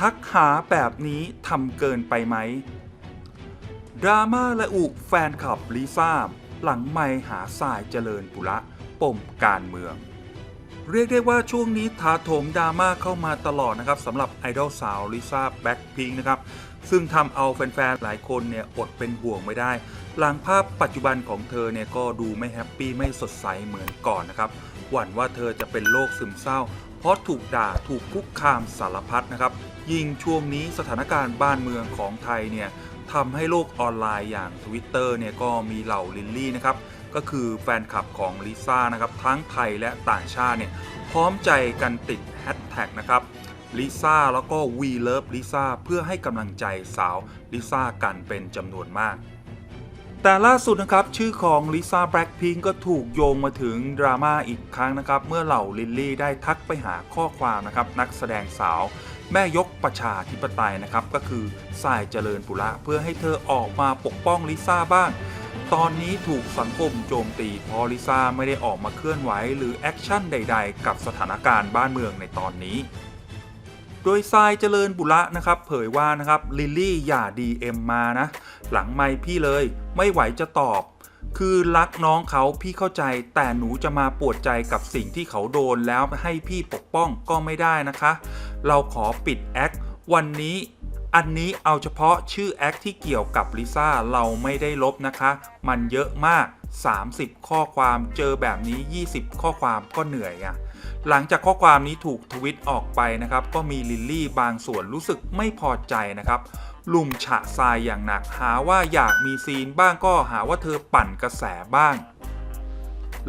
ทักหาแบบนี้ทำเกินไปไหมดราม่าและอุแฟนคลับลิซ่าหลังไม่หาสายเจริญปุระปมการเมือง เรียกได้ว่าช่วงนี้ถาโถมดราม่าเข้ามาตลอดนะครับสำหรับไอดอลสาวลิซ่าแบ็คพิงนะครับ ซึ่งทำเอาแฟนๆ หลายคนเนี่ยอดเป็นห่วงไม่ได้ หลังภาพปัจจุบันของเธอเนี่ยก็ดูไม่แฮปปี้ไม่สดใสเหมือนก่อนนะครับ หวั่นว่าเธอจะเป็นโรคซึมเศร้า เพราะถูกด่าถูกคุกคามสารพัดนะครับ ยิ่งช่วงนี้สถานการณ์บ้านเมืองของไทยเนี่ยทำให้โลกออนไลน์อย่าง Twitter เนี่ยก็มีเหล่าลิลลี่นะครับ ก็คือแฟนคลับของลิซ่านะครับ ทั้งไทยและต่างชาติเนี่ยพร้อมใจกันติดแฮชแท็กนะครับลิซ่าแล้วก็ We Love ลิซ่าเพื่อให้กำลังใจสาวลิซ่ากันเป็นจำนวนมาก แต่ล่าสุดนะครับ ชื่อของลิซ่าแบล็คพิงก็ถูกโยงมาถึงดราม่าอีกครั้งนะครับ เมื่อเหล่าลิลลี่ได้ทักไปหาข้อความนะครับ นักแสดงสาว แม่ยกประชาธิปไตยนะครับ ก็คือสายเจริญปุระเพื่อให้เธอออกมาปกป้องลิซ่าบ้าง ตอนนี้ถูกสังคมโจมตีเพราะลิซ่าไม่ได้ออกมาเคลื่อนไหวหรือแอคชั่นใด ๆ กับสถานการณ์บ้านเมืองในตอนนี้ โดยทรายเจริญบุระนะครับเผยว่านะครับลิลลี่อย่า DM มานะ หลังไม่พี่เลยไม่ไหวจะตอบ คือรักน้องเขาพี่เข้าใจ แต่หนูจะมาปวดใจกับสิ่งที่เขาโดนแล้วให้พี่ปกป้องก็ไม่ได้นะคะ เราขอปิดแอควันนี้อันนี้เอาเฉพาะชื่อแอคที่เกี่ยวกับลิซ่าเราไม่ได้ลบนะคะ มันเยอะมาก 30 ข้อความเจอแบบนี้ 20 ข้อความก็เหนื่อยอะ หลังจากข้อความนี้ถูกทวิตออกไปนะครับ ก็มีลิลลี่บางส่วนรู้สึกไม่พอใจนะครับลุมฉะทรายอย่างหนักหาว่าอยากมีซีนบ้างก็หาว่าเธอปั่นกระแสบ้าง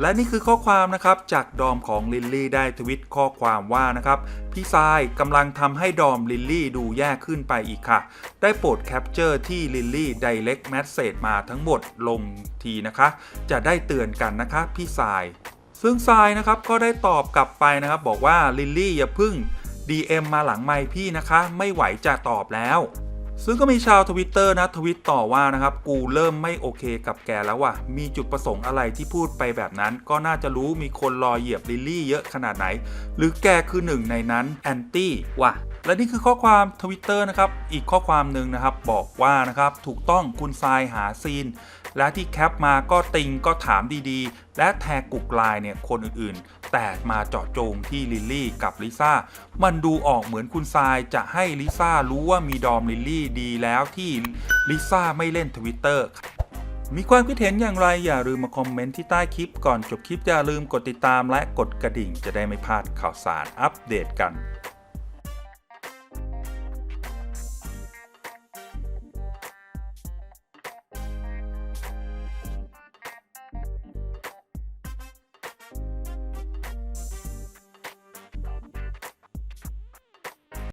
และนี่คือข้อความนะครับจากดอมของลิลลี่ได้ทวิตข้อความว่านะครับพี่ทรายกำลังทำให้ดอมลิลลี่ดูแย่ขึ้นไปอีกค่ะ ได้โปรดแคปเจอร์ที่ลิลลี่ Direct Message มาทั้งหมดลงทีนะคะ จะได้เตือนกันนะคะพี่ทราย ซึ่งทรายนะครับก็ได้ตอบกลับไปนะครับบอกว่าลิลลี่อย่าพึ่ง DM มาหลังไมค์พี่นะคะ ไม่ไหวจะตอบแล้ว ซึ่งก็มีชาวทวิตเตอร์นะทวิตต่อว่านะครับ กูเริ่มไม่โอเคกับแกแล้วว่ะ มีจุดประสงค์อะไรที่พูดไปแบบนั้น ก็น่าจะรู้มีคนรอเหยียบลิลลี่เยอะขนาดไหน หรือแกคือหนึ่งในนั้นแอนตี้ว่ะ และนี่คือข้อความทวิตเตอร์นะครับ อีกข้อความหนึ่งนะครับบอกว่านะครับถูกต้องคุณทรายหาซีน และที่แคปมาก็ติงก็ถามดีๆ และแทกกุกไลน์เนี่ยคนอื่นๆ แต่มาเจาะจงที่ลิลลี่กับลิซ่า มันดูออกเหมือนคุณทรายจะให้ลิซ่ารู้ว่ามีดอมลิลลี่ดีแล้วที่ลิซ่าไม่เล่นทวิตเตอร์มีความคิดเห็นอย่างไรอย่าลืมมาคอมเมนต์ที่ใต้คลิปก่อนจบคลิปอย่าลืมกดติดตามและกดกระดิ่งจะได้ไม่พลาดข่าวสารอัปเดตกัน